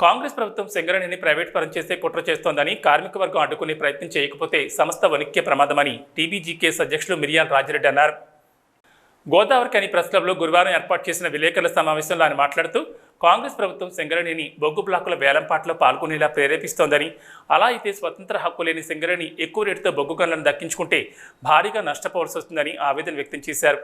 కాంగ్రెస్ ప్రభుత్వం సింగరేణిని ప్రైవేట్ పరం చేసే కుట్ర చేస్తోందని కార్మిక వర్గం అడ్డుకునే ప్రయత్నం చేయకపోతే సంస్థ వణిక్కే ప్రమాదమని టీబీజీకేఎస్ అధ్యక్షులు మిరియాల్ రాజిరెడ్డి అన్నారు. గోదావరి కని ప్రెస్ క్లబ్లో గురువారం ఏర్పాటు చేసిన విలేకరుల సమావేశంలో ఆయన మాట్లాడుతూ కాంగ్రెస్ ప్రభుత్వం సింగరేణిని బొగ్గు బ్లాకుల వేలంపాట్లో పాల్గొనేలా ప్రేరేపిస్తోందని అలా అయితే స్వతంత్ర హక్కు లేని సింగరేణి ఎక్కువ రేటుతో బొగ్గు గనులను దక్కించుకుంటే భారీగా నష్టపోవాల్సి వస్తుందని ఆవేదన వ్యక్తం చేశారు.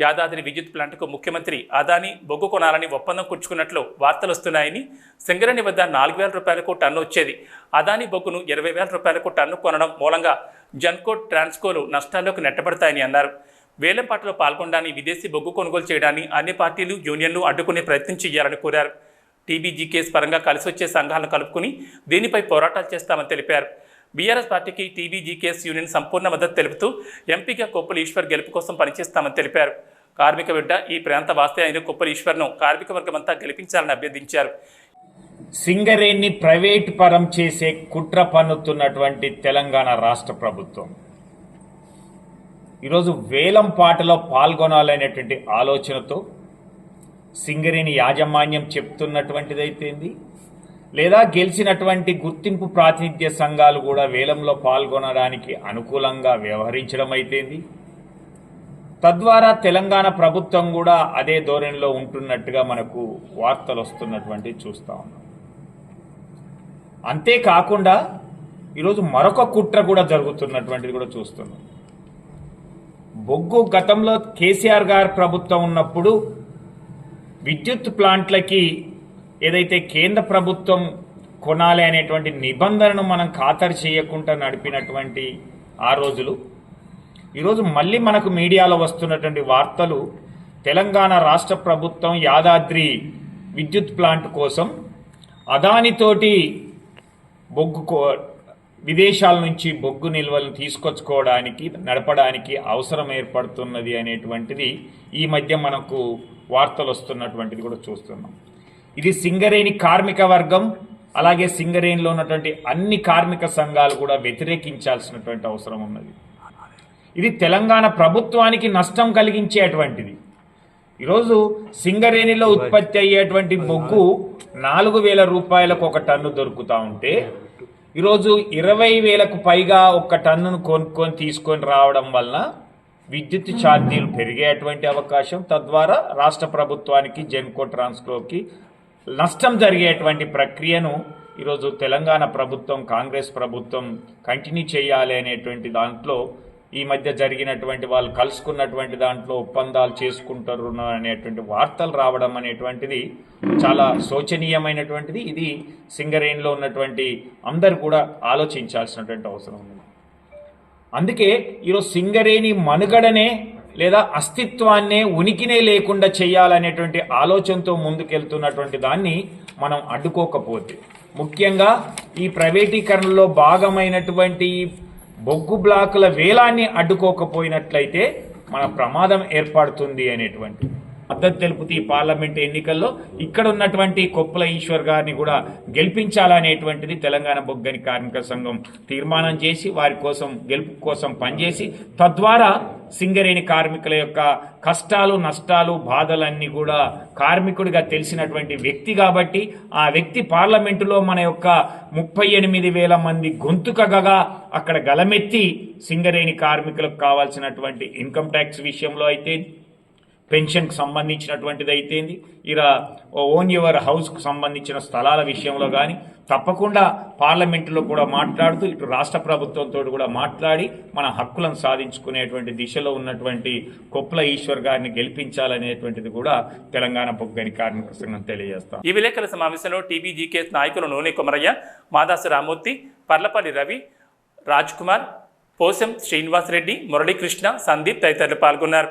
యాదాద్రి విద్యుత్ ప్లాంట్కు ముఖ్యమంత్రి అదాని బొగ్గు కొనాలని ఒప్పందం కుర్చుకున్నట్లు వార్తలు వస్తున్నాయని సింగరేణి వద్ద నాలుగు వేల రూపాయలకు టన్ను వచ్చేది. అదాని బొగ్గును ఇరవై వేల రూపాయలకు టన్ను కొనడం మూలంగా జన్కో ట్రాన్స్కోలు నష్టాల్లోకి నెట్టబడతాయని అన్నారు. వేలంపాటలో పాల్గొనడాన్ని విదేశీ బొగ్గు కొనుగోలు చేయడాన్ని అన్ని పార్టీలు యూనియన్లు అడ్డుకునే ప్రయత్నం చేయాలని కోరారు. టీబీజీ కేసు పరంగా కలిసి వచ్చే సంఘాలను కలుపుకుని దీనిపై పోరాటాలు చేస్తామని తెలిపారు. బీఆర్ఎస్ పార్టీకి టీబీజీకేఎస్ యూనియన్ సంపూర్ణ మద్దతు తెలుపుతూ ఎంపీగా కొప్పుల ఈశ్వర్ గెలుపు కోసం పనిచేస్తామని తెలిపారు. కార్మిక బిడ్డ ఈ ప్రాంత వాస్తే అయిన కొప్పుల ఈశ్వర్ను కార్మిక వర్గమంతా గెలిపించాలని అభ్యర్థించారు. సింగరేణి ప్రైవేట్ పరం చేసే కుట్ర పన్నుతున్నటువంటి తెలంగాణ రాష్ట్ర ప్రభుత్వం. ఈరోజు వేలం పాటలో పాల్గొనాలనేటువంటి ఆలోచనతో సింగరేణి యాజమాన్యం చెప్తున్నటువంటిదైతేంది లేదా గెలిచినటువంటి గుర్తింపు ప్రాతినిధ్య సంఘాలు కూడా వేలంలో పాల్గొనడానికి అనుకూలంగా వ్యవహరించడం అయితేంది. తద్వారా తెలంగాణ ప్రభుత్వం కూడా అదే ధోరణిలో ఉంటున్నట్టుగా మనకు వార్తలు వస్తున్నటువంటి చూస్తా ఉన్నాం. అంతేకాకుండా ఈరోజు మరొక కుట్ర కూడా జరుగుతున్నటువంటిది కూడా చూస్తున్నాం. బొగ్గు గతంలో కేసీఆర్ గారి ప్రభుత్వం ఉన్నప్పుడు విద్యుత్ ప్లాంట్లకి ఏదైతే కేంద్ర ప్రభుత్వం కొనాలి అనేటువంటి నిబంధనను మనం ఖాతరు చేయకుండా నడిపినటువంటి ఆ రోజులు ఈరోజు మళ్ళీ మనకు మీడియాలో వస్తున్నటువంటి వార్తలు తెలంగాణ రాష్ట్ర ప్రభుత్వం యాదాద్రి విద్యుత్ ప్లాంట్ కోసం అదానితోటి బొగ్గు కో- విదేశాల నుంచి బొగ్గు నిల్వలు తీసుకొచ్చుకోవడానికి నడపడానికి అవసరం ఏర్పడుతున్నది అనేటువంటిది ఈ మధ్య మనకు వార్తలు వస్తున్నటువంటిది కూడా చూస్తున్నాం. ఇది సింగరేణి కార్మిక వర్గం అలాగే సింగరేణిలో ఉన్నటువంటి అన్ని కార్మిక సంఘాలు కూడా వ్యతిరేకించాల్సినటువంటి అవసరం ఉన్నది. ఇది తెలంగాణ ప్రభుత్వానికి నష్టం కలిగించేటువంటిది. ఈరోజు సింగరేణిలో ఉత్పత్తి అయ్యేటువంటి బొగ్గు నాలుగు వేల రూపాయలకు ఒక టన్ను దొరుకుతూ ఉంటే ఈరోజు ఇరవై వేలకు పైగా ఒక టన్నును కొనుక్కొని తీసుకొని రావడం వలన విద్యుత్ ఛార్జీలు పెరిగేటువంటి అవకాశం. తద్వారా రాష్ట్ర ప్రభుత్వానికి జెన్కో ట్రాన్స్కోకి నష్టం జరిగేటువంటి ప్రక్రియను ఈరోజు తెలంగాణ ప్రభుత్వం కాంగ్రెస్ ప్రభుత్వం కంటిన్యూ చేయాలి అనేటువంటి దాంట్లో ఈ మధ్య జరిగినటువంటి వాళ్ళు కలుసుకున్నటువంటి దాంట్లో ఒప్పందాలు చేసుకుంటారు అనేటువంటి వార్తలు రావడం అనేటువంటిది చాలా శోచనీయమైనటువంటిది. ఇది సింగరేణిలో ఉన్నటువంటి అందరు కూడా ఆలోచించాల్సినటువంటి అవసరం ఉంది. అందుకే ఈరోజు సింగరేణి మనుగడనే లేదా అస్తిత్వాన్నే ఉనికినే లేకుండా చేయాలనేటువంటి ఆలోచనతో ముందుకెళ్తున్నటువంటి దాన్ని మనం అడ్డుకోకపోతే. ముఖ్యంగా ఈ ప్రైవేటీకరణలో భాగమైనటువంటి బొగ్గు బ్లాకుల వేలాన్ని అడ్డుకోకపోయినట్లయితే మన ప్రమాదం ఏర్పడుతుంది అనేటువంటి మద్దతు తెలుపుతూ ఈ పార్లమెంట్ ఎన్నికల్లో ఇక్కడ ఉన్నటువంటి కొప్పుల ఈశ్వర్ గారిని కూడా గెలిపించాలనేటువంటిది తెలంగాణ బొగ్గని కార్మిక సంఘం తీర్మానం చేసి వారి కోసం గెలుపు కోసం పనిచేసి తద్వారా సింగరేణి కార్మికుల యొక్క కష్టాలు నష్టాలు బాధలన్నీ కూడా కార్మికుడిగా తెలిసినటువంటి వ్యక్తి కాబట్టి ఆ వ్యక్తి పార్లమెంటులో మన యొక్క ముప్పై ఎనిమిది వేల మంది గొంతుకగా అక్కడ గలమెత్తి సింగరేణి కార్మికులకు కావాల్సినటువంటి ఇన్కమ్ ట్యాక్స్ విషయంలో అయితే పెన్షన్కి సంబంధించినటువంటిది అయితేంది ఇలా ఓన్ యువర్ హౌస్కు సంబంధించిన స్థలాల విషయంలో కానీ తప్పకుండా పార్లమెంటులో కూడా మాట్లాడుతూ ఇటు రాష్ట్ర ప్రభుత్వంతో కూడా మాట్లాడి మన హక్కులను సాధించుకునేటువంటి దిశలో ఉన్నటువంటి కొప్పుల ఈశ్వర్ గారిని గెలిపించాలనేటువంటిది కూడా తెలంగాణ పొగ్గని కార్మిక సంఘం తెలియజేస్తాం. ఈ విలేకరుల సమావేశంలో టీబీజీకేఎస్ నాయకులు నూనె కుమరయ్య మాదాసు రామూర్తి పర్లపల్లి రవి రాజ్ కుమార్ పోసం శ్రీనివాసరెడ్డి మురళీకృష్ణ సందీప్ తదితరులు పాల్గొన్నారు.